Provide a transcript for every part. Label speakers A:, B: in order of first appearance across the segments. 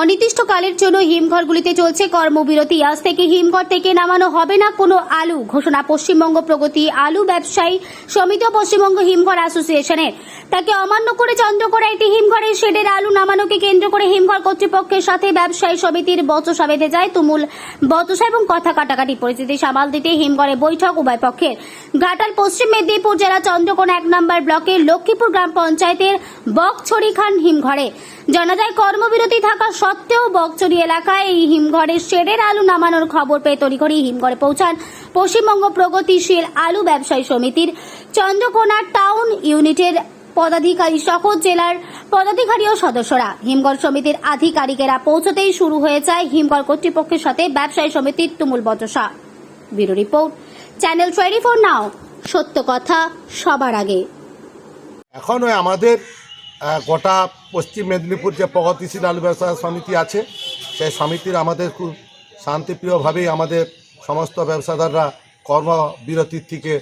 A: অনির্দিষ্টকালের জন্য হিমঘরগুলিতে চলছে কর্মবিরতি। আজ থেকে হিমঘর থেকে নামানো হবে না কোনো আলু, ঘোষণা পশ্চিমবঙ্গ প্রগতি আলু ব্যবসায়ী সমিতি পশ্চিমবঙ্গ হিমঘর অ্যাসোসিয়েশনের। তাকে অমান্য করে চন্দ্রকোড়া একটি হিমঘরের শেডের আলু নামানোকে কেন্দ্র করে হিমঘর কর্তৃপক্ষের সাথে ব্যবসায়ী সমিতির বচসা বেঁধে যায় তুমুল বচসা এবং কথা কাটাকাটি পরিস্থিতি সামাল দিতে হিমঘরে বৈঠক উভয় পক্ষের। ঘাটাল, পশ্চিম মেদিনীপুর জেলা চন্দ্রকোনা এক নম্বর ব্লকের লক্ষ্মীপুর গ্রাম পঞ্চায়েতের বকছড়ি খান হিমঘরে। জানা যায়, কর্মবিরতি থাকা সত্ত্বেও বকচুরি এলাকায় এই হিমঘরের শেডের আলু নামানোর খবর পেয়ে তড়িঘড়ি হিমঘরে পৌঁছান পশ্চিমবঙ্গ প্রগতিশীল আলু ব্যবসায়ী সমিতির চন্দ্রকোনা টাউন ইউনিটের পদাধিকারী সহ জেলার পদাধিকারী ও সদস্যরা। হিমঘর সমিতির আধিকারিকেরা পৌঁছতেই শুরু হয়ে যায় হিমঘর কর্তৃপক্ষের সাথে ব্যবসায়ী সমিতির তুমুল বচসা। Bureau report, channel twenty four now. সত্য কথা সবার আগে।
B: এখন আমাদের গোটা পশ্চিম মেদিনীপুর যে প্রগতিশীল আলু ব্যবসা সমিতি আছে, সেই সমিতির আমাদের খুব শান্তিপ্রিয়ভাবেই আমাদের সমস্ত ব্যবসাদাররা কর্মবিরতির থেকে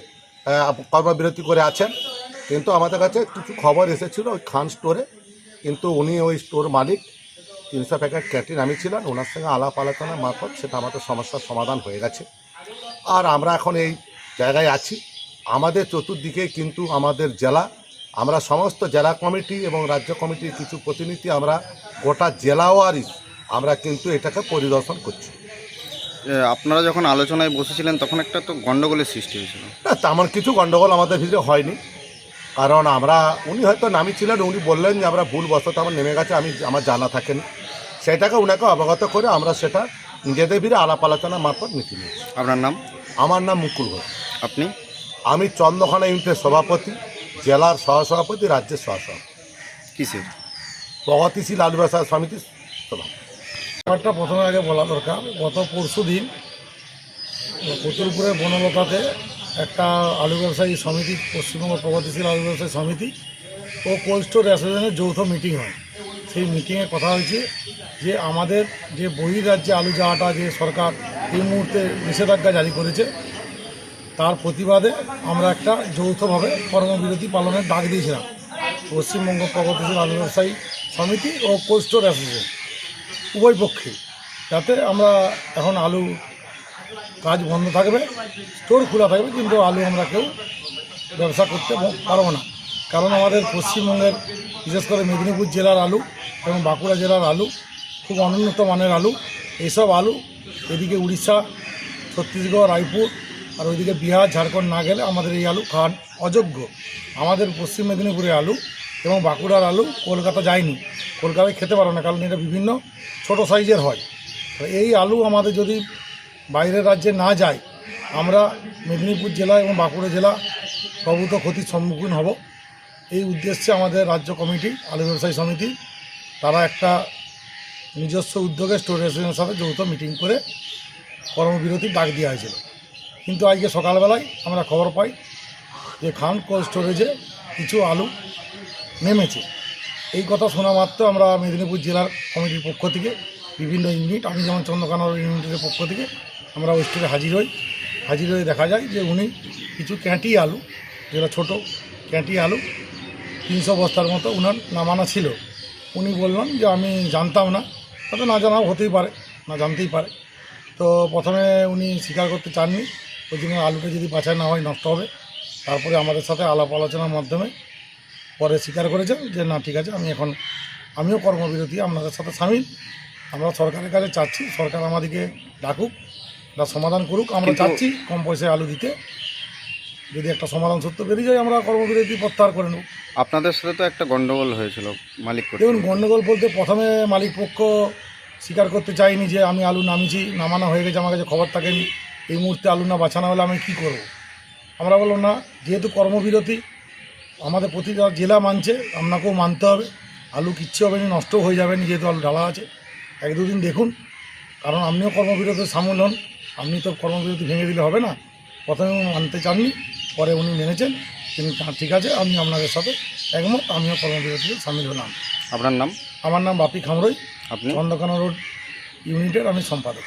B: কর্মবিরতি করে আছেন। কিন্তু আমাদের কাছে কিছু খবর এসেছিল ওই খান স্টোরে, কিন্তু উনি ওই স্টোর মালিক, তিনশো প্যাকেট ক্যান্টিন আমি ছিলেন ওনার সঙ্গে আলাপ আলোচনা মারফত সেটা আমাদের সমস্যার সমাধান হয়ে গেছে। আর আমরা এখন এই জায়গায় আছি। আমাদের চতুর্দিকে কিন্তু আমাদের জেলা আমরা সমস্ত জেলা কমিটি এবং রাজ্য কমিটির কিছু প্রতিনিধি আমরা গোটা জেলা ওয়ারিস আমরা কিন্তু এটাকে পরিদর্শন করছি।
C: আপনারা যখন আলোচনায় বসেছিলেন তখন একটা তো গণ্ডগোলের সৃষ্টি হয়েছিল।
B: না তেমন কিছু গণ্ডগোল আমাদের ভিতরে হয়নি। কারণ আমরা উনি হয়তো নামিছিলেন উনি বললেন যে আমরা ভুল বশত আমার নেমে গেছে আমি আমার জানা থাকেনি। সেটাকে ওনাকে অবগত করে আমরা সেটা নিজেদের ভিড়ে আলাপ আলোচনা মারফত মিটিয়ে নিয়েছি।
C: আপনার নাম?
B: আমার নাম মুকুল ঘোষ।
C: আপনি?
B: আমি চন্দ্রখানা ইউনিটের সভাপতি। জেলার সহসভাপতি রাজ্যের সহসভাপতি।
C: কিসের?
B: প্রগতিশীল সমিতির সভাপতি
D: ব্যাপারটা প্রথমে আগে বলা দরকার গত পরশু দিন কতুলপুরের বনলতাতে একটা আলু ব্যবসায়ী সমিতি পশ্চিমবঙ্গ প্রগতিশীল আলু ব্যবসায়ী সমিতি ও কোল্ড স্টোর অ্যাসোসিয়েশনের যৌথ মিটিং হয়। সেই মিটিংয়ে কথা হয়েছে যে আমাদের যে বহিরাজ্যে আলু যাওয়াটা যে সরকার এই মুহূর্তে নিষেধাজ্ঞা জারি করেছে তার প্রতিবাদে আমরা একটা যৌথভাবে কর্মবিরতি পালনের ডাক দিয়েছিলাম। পশ্চিমবঙ্গ প্রগতিশীল আলু ব্যবসায়ী সমিতি ও কোল্ড স্টোর অ্যাসোসিয়েশন, উভয় পক্ষে, যাতে আমরা এখন আলু কাজ বন্ধ থাকবে, স্টোর খোলা থাকবে, কিন্তু আলু আমরা কেউ ব্যবসা করতে পারব না। কারণ আমাদের পশ্চিমবঙ্গের বিশেষ করে মেদিনীপুর জেলার আলু এবং বাঁকুড়া জেলার আলু, খুব অনুন্নত মানের আলু। এইসব আলু এদিকে উড়িষ্যা, ছত্তিশগড়, রায়পুর আর ওইদিকে বিহার, ঝাড়খণ্ড না গেলে আমাদের এই আলু খান অযোগ্য। আমাদের পশ্চিম মেদিনীপুরের আলু এবং বাঁকুড়ার আলু কলকাতা যায়নি। কলকাতায় খেতে পারো না, কারণ এটা বিভিন্ন ছোট সাইজের হয়। এই আলু আমাদের যদি বাইরের রাজ্যে না যায়, আমরা মেদিনীপুর জেলা এবং বাঁকুড়া জেলা প্রভূত ক্ষতির সম্মুখীন হব। এই উদ্দেশ্যে আমাদের রাজ্য কমিটি, আলু ব্যবসায়ী সমিতি, তারা একটা নিজস্ব উদ্যোগে স্টোর অ্যাসোসিয়েশনের সাথে যৌথ মিটিং করে কর্মবিরতির ডাক দেওয়া হয়েছিল। কিন্তু আজকে সকালবেলায় আমরা খবর পাই যে খান কোল্ড স্টোরেজে কিছু আলু নেমেছে। এই কথা শোনা মাত্র আমরা মেদিনীপুর জেলার কমিটির পক্ষ থেকে, বিভিন্ন ইউনিট, আমি যেমন চন্দ্রকানর ইউনিটের পক্ষ থেকে আমরা ওই স্টোরে হাজির হই। হাজির হয়ে দেখা যায় যে উনি কিছু ক্যাঁটি আলু, যেটা ছোটো ক্যাঁটি আলু, তিনশো বস্তার মতো উনার নামানো ছিল। উনি বললেন যে আমি জানতাম না, তাতে না জানাও হতেই পারে, না জানতেই পারে। তো প্রথমে উনি স্বীকার করতে চাননি ওই জন্য আলুটা যদি বাছাই না হয় নষ্ট হবে। তারপরে আমাদের সাথে আলাপ আলোচনার মাধ্যমে পরে স্বীকার করেছেন যে না ঠিক আছে আমি এখন আমিও কর্মবিরতি আপনাদের সাথে সামিল। আমরা সরকারের কাছে চাচ্ছি সরকার আমাদেরকে ডাকুক বা সমাধান করুক। আমরা চাচ্ছি কম পয়সায় আলু দিতে। যদি একটা সমাধান সূত্র বেরিয়ে যায় আমরা কর্মবিরতি প্রত্যাহার করে নেব।
C: আপনাদের সাথে তো একটা গণ্ডগোল হয়েছিল মালিক
D: দেখুন গণ্ডগোল বলতে প্রথমে মালিক পক্ষ স্বীকার করতে চাইনি যে আমি আলু নামিয়েছি নামানো হয়ে গেছে আমার কাছে খবর থাকেনি। এই মুহূর্তে আলু না বাঁচানো হলে আমি কী করব? আমরা বললাম না যেহেতু কর্মবিরতি আমাদের প্রতিটা জেলা মানছে আপনাকেও মানতে হবে। আলু কিচ্ছু হবে না নষ্ট হয়ে যাবে না যেহেতু আলু ঢালা আছে। এক দুদিন দেখুন কারণ আপনিও কর্মবিরতির সামিল হন আপনি তো কর্মবিরতি ভেঙে দিলে হবে না। প্রথমে উনি মানতে চাননি পরে উনি মেনেছেন তিনি ঠিক আছে আমি আপনাদের সাথে একমত আমিও কর্মবিরতিতে সামিল হলাম।
C: আপনার নাম?
D: আমার নাম বাপি খামরই
C: আপনি?
D: চন্দ্রকানা রোড ইউনিটের আমি সম্পাদক।